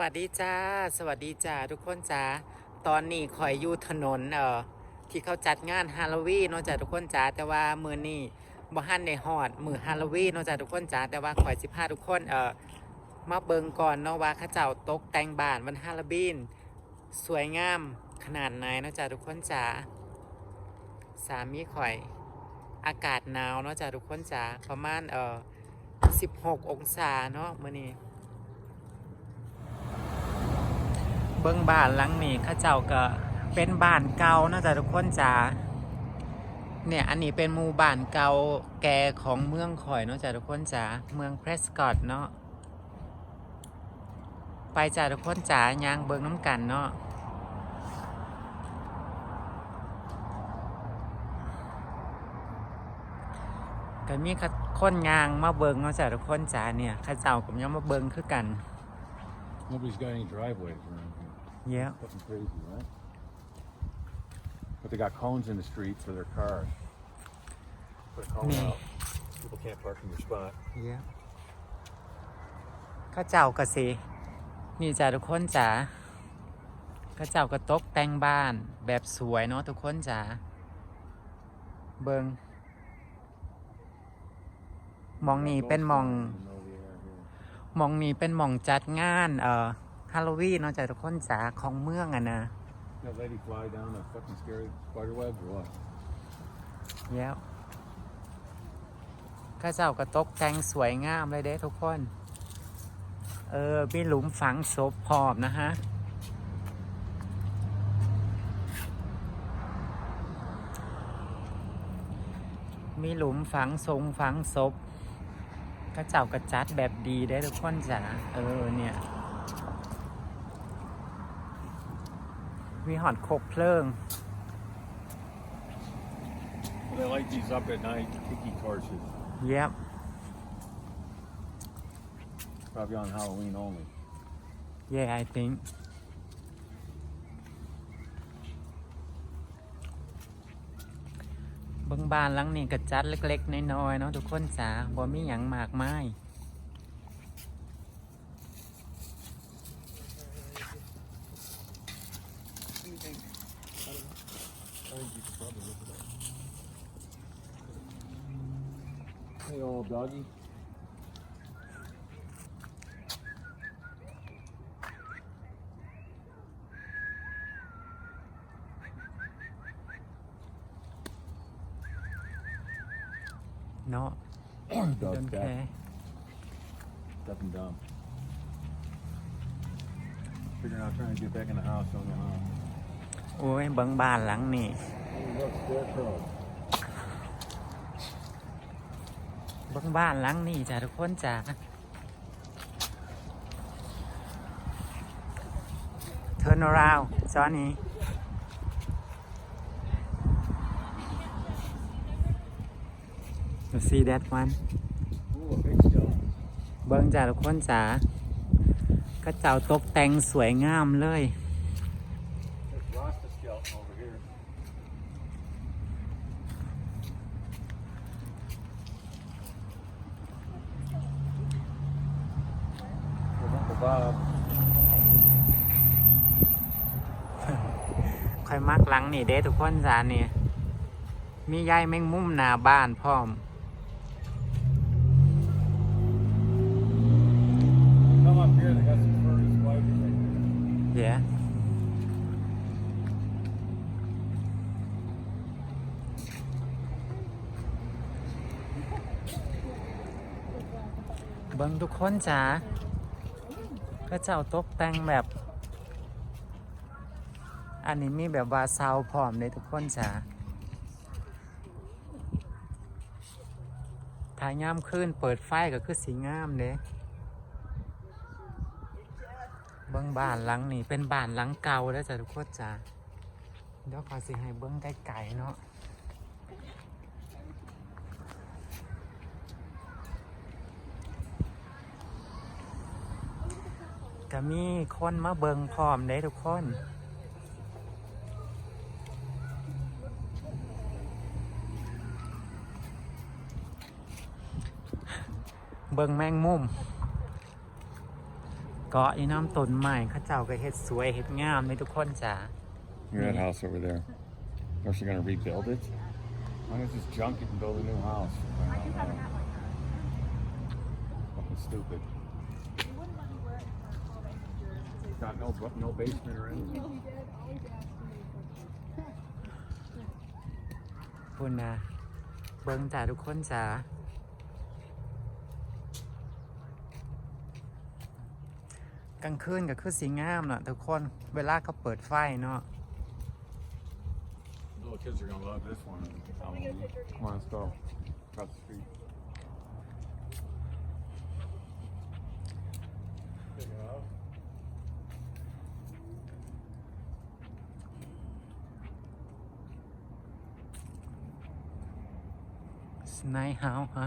วัสดีจ้า สวัสดีจ้าทุกคนจ้า ตอนนี้คอยอยู่ถนนเอ่อที่เขาจัดงานฮาโลวีนเนาะจ้าทุกคนจ้าแต่ว่ามือนี้บ่ฮันในฮอดมือฮาโลวีนเนาะจ้าทุกคนจ้าแต่ว่าคอยสิพาทุกคนเอ่อมาเบิงก่อนเนาะว่าข้าเจ้าตกแต่งบ้านวันฮาโลวีนสวยงามขนาดไหนเนาะจ้าทุกคนจ้าสามีข่อยอากาศหนาวเนาะจ้าทุกคนจ้าประมาณเอ่อ16 องศาเนาะมื้อนี้ เบิ้องบ้านหลังนี้ข้าเจ้าก็เป็นบ้านเก่าเนาะจ๊ะทุกคนจ้าเนี่ยอันนี้เป็นหมู่บ้านเก่าแก่ของเมืองข่อยเนาะจ๊ะทุกคนจ้าเมืองเพรสกอตเนาะไปจ้ะทุกคนจ้ายางเบิ้งน้ำกันเนาะก็มีคนยางมาเบิ้งเนาะจ๊ะทุกคนจ้าเนี่ยข้าเจ้าก็ยังมาเบิ้งคือกัน Nobody's got any driveways around here. เยอะ Nothing crazy, right? But they got cones in the street for their cars. Put a cone Me. out. People can't park in your spot. เยอะข้าเจ้าก็สินี่จ้ะทุกคนจ๋าข้าเจ้าก็ตกแต่งบ้านแบบสวยเนาะทุกคนจ๋าเบิงมองนี่เป็นมอง In the middle of the air here. มองนี่เป็นมองจัดงานเอ่อ ฮาโลวีนเนาะจ้ะทุกคนจ๋าของเมืองอะนะ That lady fly down a fucking scary spider web or what? แล้วข้าเจ้าก็ตกแต่งสวยงามเลยเด้ทุกคน เออมีหลุมฝังศพพร้อมนะฮะ มีหลุมฝังทรงฝังศพข้าเจ้ากระจัดแบบดีได้ทุกคนจ้ะเออเนี่ย มีหอดคบเพลิง Well, they light these up at night, tiki torches. เย็บ Probably on Halloween only. Yeah, I think. เบิ่งบ้านหลังนี้ก็จัดเล็กๆ น้อยๆ เนาะทุกคนจ๋าบ่มีหยังมากมาย เนาะ Dog's โดนแค dead. Deaf and dumb. Figuring out trying to get back in the house on the home. โอ้ยเบิ่งบ้านหลังนี้ Oh, look, scarecrow. เบิ่งบ้านหลังนี้จ้ะทุกคนจ๋า Turn around Johnny You see that one เบิ้งจ้าทุกคนจ๋าก็เจ้าตกแต่งสวยงามเลย ค่อยมักหลังนี่เด้ทุกคนจ๋าเนี่ยมียายแมงมุมหน้าบ้านพร้อม Come up here, they got some furry spiders right there. เดี๋ยวเบิ้งทุก คนจ๋าก็เจ้าตกแต่งแบบ อันนี้มีแบบว่าซาวพร้อมเลยทุกคนจ๋าถ่ายงามขึ้นเปิดไฟก็คือสีงามเด้เบิ้องบ้านหลังนี้เป็นบ้านหลังเก่าแล้วจ้ะทุกคนจ๋าเดี๋ยวขอสิให้เบิ้องไกลๆเนาะ มีคนมาเบิงพร้อมเด้ทุกคน เบิงแมงมุม เกาะนี่น้ำต้นใหม่ข้าเจ้าก็เฮ็ดสวยเฮ็ดงามเลยทุกคนจ้า Look at that house over there. Are they gonna rebuild it? Why don't they just junk it and build a new house? Fucking stupid. Got no bu- no basement or anything. คุณนะเบิ่งจ้าทุกคนจ้ากลางคืนก็คือสีงามเนาะทุกคนเวลาเขาเปิดไฟเนาะ Little kids are gonna love this one. Halloween. Come on, let's go. Across the street. สไนเฮาฮะ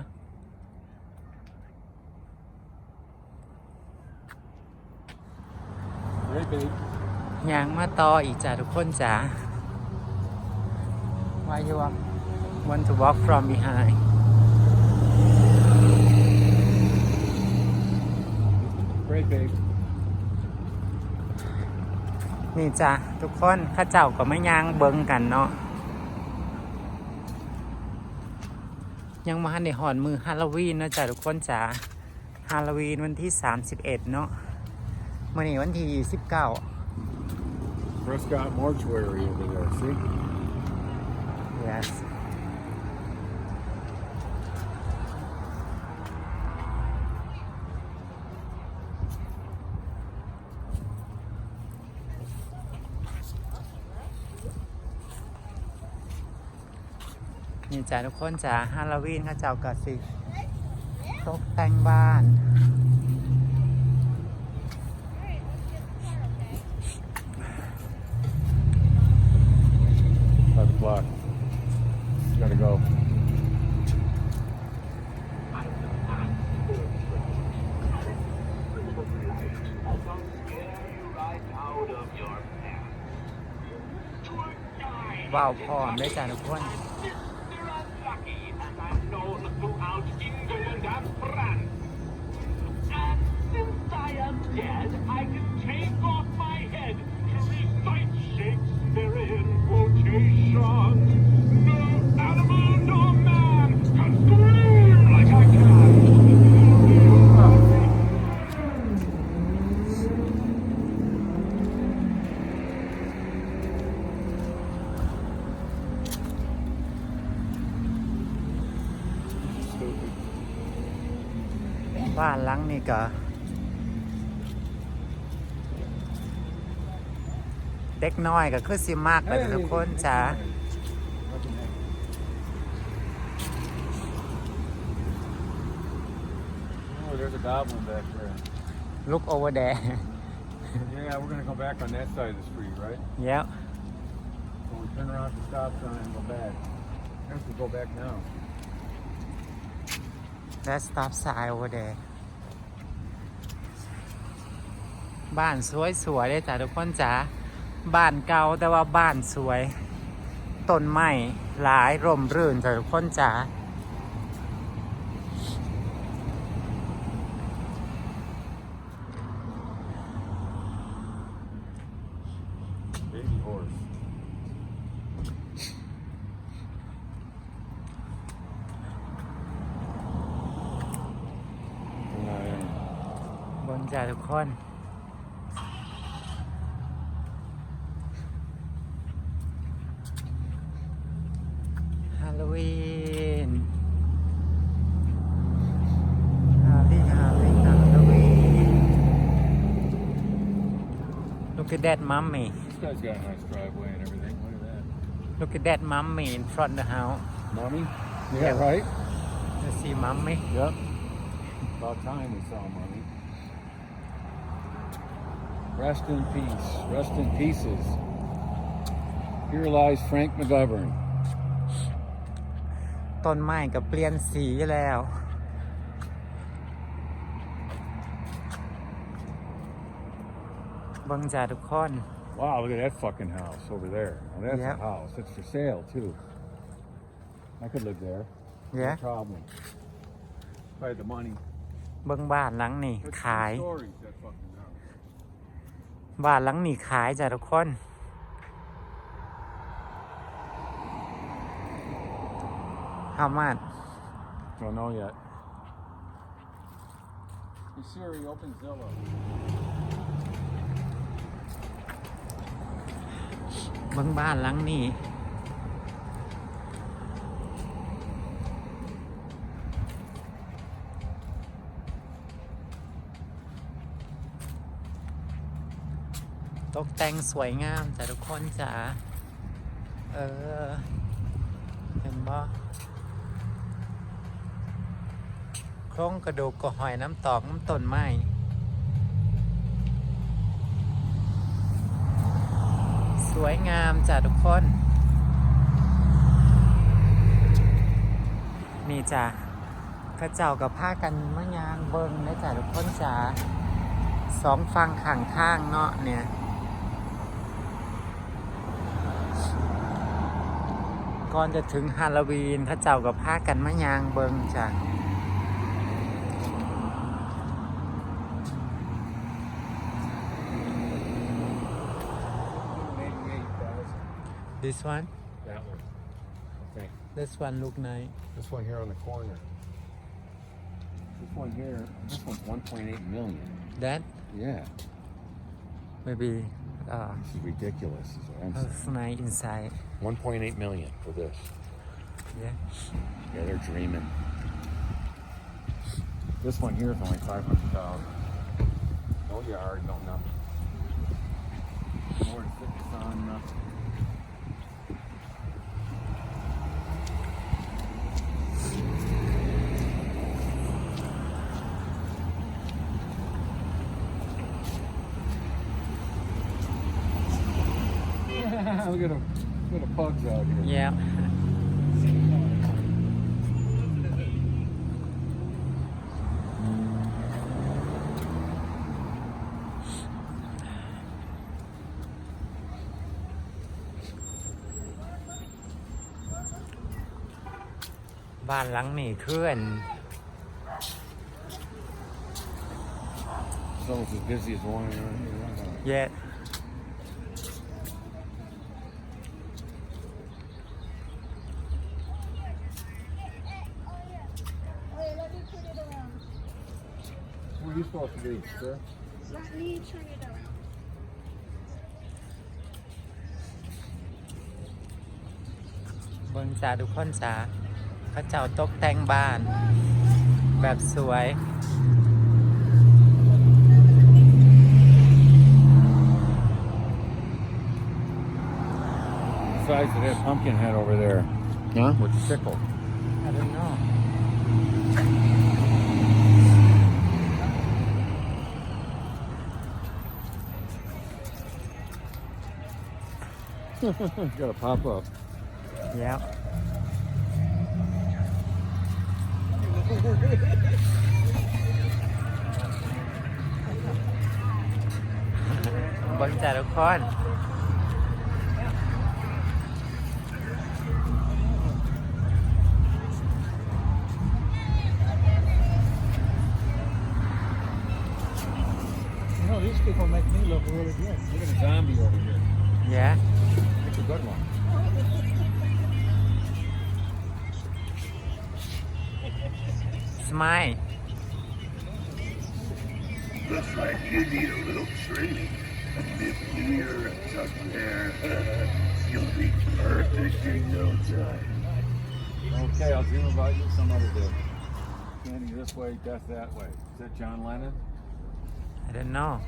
Hey, babe. ยางมาต่ออีกจ้าทุกคนจ้า Why you want want to walk from behind Great, babe. นี่จ้ะทุกคนเข้าเจ้าก็ไม่ยางเบิงกันเนาะ ยังมาในหอนมือฮาโลวีนเนาะจ้ะทุกคนจ้ะฮาโลวีนวันที่ 31 เนาะมื่อนี้วันที่29 Prescott Mortuary over there. See? yes นี่ จ้ะทุกคนจ้ะฮาโลวีนเข้าเจ้าก็สิตกแต่งบ้าน Five o'clock. Gotta go. ว้าวพร้อมได้จ้ะทุกคน บ้านหลังนี่ก็เด็กน้อยก็คือสิมากไปทุกคนจ้า Oh, there's a goblin back there. look over there Yeah, we're gonna go back on that side of the street, right? yeah So we turn around at the stop sign and go back. I have to go back now. That stop sign over there บ้านสวยๆเลยจ้ะทุกคนจ้าบ้านเก่าแต่ว่าบ้านสวย ต้นไม้หลายร่มรื่นจ้ะทุกคนจ้า at that mummy This guy's got a nice driveway and everything. Look at that. Look at that mummy in front of the house Mommy? Yeah. Yeah, right? You see mummy Yep. About time we saw mommy. Rest in peace. Rest in pieces. Here lies Frank McGovern. ต้นไม้ก็เปลี่ยนสีแล้ว บังจ่าทุกคน Wow, look at that fucking house over there. Now that's Yep. a house. It's for sale too. I could live there. Yeah. No problem. If I had the money. เบิ่งบ้านหลังนี่ That's ขาย three stories, that fucking house. บ้านหลังนี้ขายจ้ะทุกคนฮามาด Don't know yet. Hey Siri, open Zillow. เบิ่งบ้านหลังนี้ตกแต่งสวยงามจ้ะทุกคนจ้ะเออ เห็นบ่โครงกระดูกก็หอยน้ำตอกน้ำต้นไม้ สวยงามจ้ะทุกคน นี่จ้ะกระเจ้ากับผ้ากันมะยางเบิ้งนะจ้ะทุกคนจ้ะสองฟังข้างข้างเนาะเนี่ยก่อนจะถึงฮาโลวีนข้าเจ้ากับผ้ากันมะยางเบิงจ้ะ this one That one. Okay. this one look nice This one here on the corner. This one here, this one's 1.8 million. that Yeah. maybe uh This is ridiculous. is what I'm saying. it's nice inside 1.8 million for this. yeah Yeah, they're dreaming. This one here is only 500,000. No yard, no nothing. More than 50 on nothing. Look at them. Look at the pugs out here. yeah บ้านหลังนี้เคลื่อน It's almost as busy as the one in here. แย่ Wait, let me turn it around. Where are you supposed to be, sir? Let me turn it around. เบิ่งจ้าทุกคนจ้า เขาเจ้าตกแต่งบ้าน แบบสวย The size of that pumpkin head over there. Huh? With the sickle. I don't know it's got to pop up. yeah บิ่งจ้าทุกคน You know, these people make me look really good. Look at a zombie over here. yeah It's a good one. Smile Looks like you need a little training. If you're stuck there, you'll be perfect in no time. Okay, I'll dream about you some other day. Standing this way, death that way. Is that John Lennon? I don't know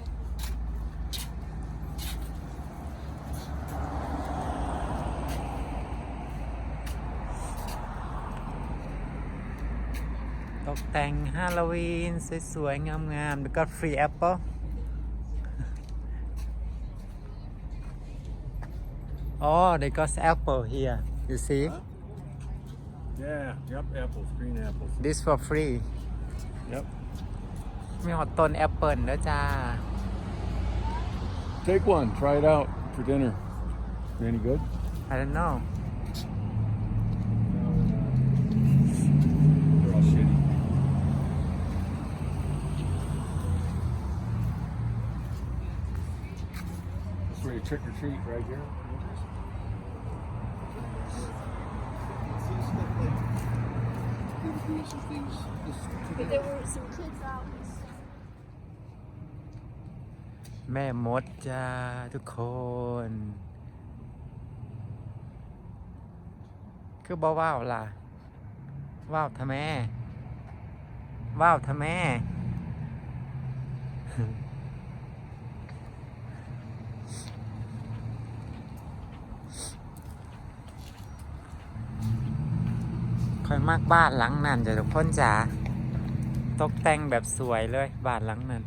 กแต่งฮาโลวีน สวยๆ งามๆ แล้วก็ฟรีแอปเปิล Oh, they got apple here. You see? Yeah, yep, apples, green apples. This for free. Yep. มีหอดต้นแอปเปิลแล้วจ้า Take one, try it out for dinner. Any good? I don't know. Trick or treat right here. But there were some kids out. แม่มดจ้าทุกคน คือบ่ว้าวล่ะ ว้าวทำไมว้าวทำไม ค่อยมากบ้านหลังนั้นจะทุกคนจ๋าตกแต่งแบบสวยเลยบ้านหลังนั้น